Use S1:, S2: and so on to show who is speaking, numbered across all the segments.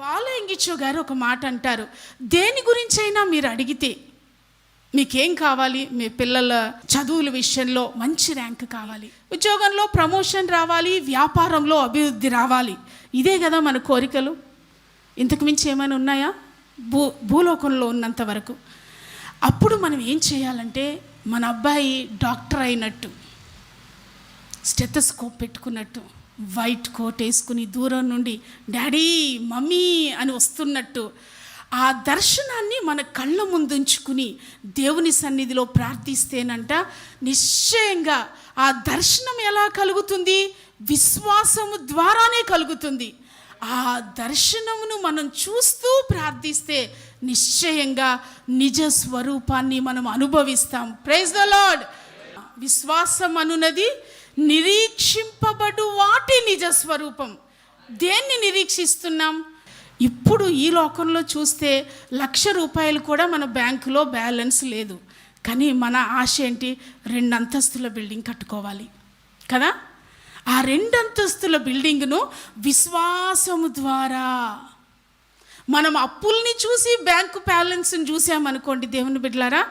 S1: పాలెంగిచో గారు ఒక మాట అంటారు. దేని గురించైనా మీరు అడిగితే మీకేం కావాలి? మీ పిల్లల చదువుల విషయంలో మంచి ర్యాంక్ కావాలి. ఉద్యోగంలో ప్రమోషన్ రావాలి వ్యాపారంలో అభివృద్ధి రావాలి. ఇదే కదా మన కోరికలు. ఇంతకు మించి ఏమైనా ఉన్నాయా? భూ భూలోకంలో ఉన్నంత వరకు. అప్పుడు మనం ఏం చేయాలంటే మన అబ్బాయి డాక్టర్ అయినట్టు స్టెథస్కోప్ పెట్టుకున్నట్టు వైట్ కోట్ వేసుకుని దూరం నుండి డాడీ మమ్మీ అని వస్తున్నట్టు ఆ దర్శనాన్ని మన కళ్ళ ముందుంచుకుని దేవుని సన్నిధిలో ప్రార్థిస్తేనంట నిశ్చయంగా ఆ దర్శనం ఎలా కలుగుతుంది? విశ్వాసము ద్వారానే కలుగుతుంది. ఆ దర్శనమును మనం చూస్తూ ప్రార్థిస్తే నిశ్చయంగా నిజ స్వరూపాన్ని మనం అనుభవిస్తాం. ప్రైజ్ ద లాడ్ విశ్వాసం అనున్నది నిరీక్షింపబడు వాటి నిజ స్వరూపం. దేన్ని నిరీక్షిస్తున్నాం? ఇప్పుడు ఈ లోకంలో చూస్తే లక్ష రూపాయలు కూడా మన బ్యాంకులో బ్యాలెన్స్ లేదు. కానీ మన ఆశ ఏంటి? రెండు అంతస్తుల బిల్డింగ్ కట్టుకోవాలి. కదా? ఆ రెండు అంతస్తుల బిల్డింగ్ను విశ్వాసము ద్వారా మనం అప్పుల్ని చూసి బ్యాంకు బ్యాలెన్స్ని చూసామనుకోండి దేవుని బిడ్డలారా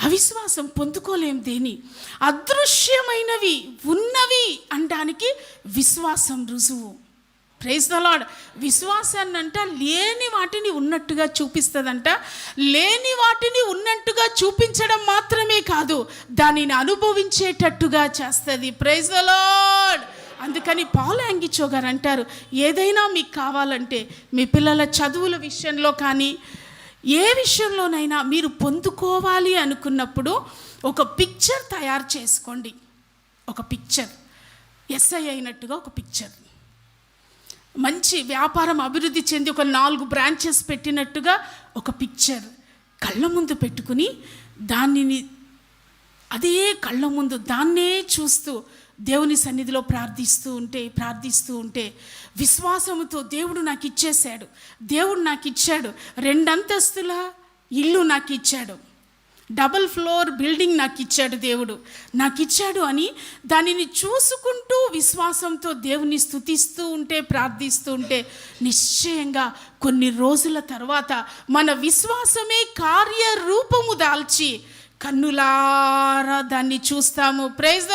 S1: అవిశ్వాసం పొందుకోలేం దేని? అదృశ్యమైనవి ఉన్నవి అంటే దానికి విశ్వాసం రుజువు. ప్రైజ్ ద లాడ్ విశ్వాసాన్ని అంట లేని వాటిని ఉన్నట్టుగా చూపిస్తుందంట. లేని వాటిని ఉన్నట్టుగా చూపించడం మాత్రమే కాదు దానిని అనుభవించేటట్టుగా చేస్తుంది. ప్రైజ్ ద లాడ్ అందుకని పాల్ యాంగిచో గారు అంటారు ఏదైనా మీకు కావాలంటే మీ పిల్లల చదువుల విషయంలో కానీ ఏ విషయంలోనైనా మీరు పొందుకోవాలి అనుకున్నప్పుడు ఒక పిక్చర్ తయారు చేసుకోండి. ఒక పిక్చర్ ఎస్ఐ అయినట్టుగా ఒక పిక్చర్ మంచి వ్యాపారం అభివృద్ధి చెంది ఒక నాలుగు బ్రాంచెస్ పెట్టినట్టుగా ఒక పిక్చర్ కళ్ళ ముందు పెట్టుకుని దానిని అదే కళ్ళ ముందు దాన్నే చూస్తూ దేవుని సన్నిధిలో ప్రార్థిస్తూ ఉంటే ప్రార్థిస్తూ ఉంటే విశ్వాసముతో దేవుడు నాకు ఇచ్చేశాడు దేవుడు నాకు ఇచ్చాడు రెండంతస్తుల ఇల్లు నాకు ఇచ్చాడు డబల్ ఫ్లోర్ బిల్డింగ్ నాకు ఇచ్చాడు దేవుడు. నాకు ఇచ్చాడు అని దానిని చూసుకుంటూ విశ్వాసంతో దేవుని స్తుతిస్తూ ఉంటే ప్రార్థిస్తూ ఉంటే నిశ్చయంగా కొన్ని రోజుల తర్వాత మన విశ్వాసమే కార్యరూపము దాల్చి కన్నులారా దాన్ని చూస్తాము. Praise the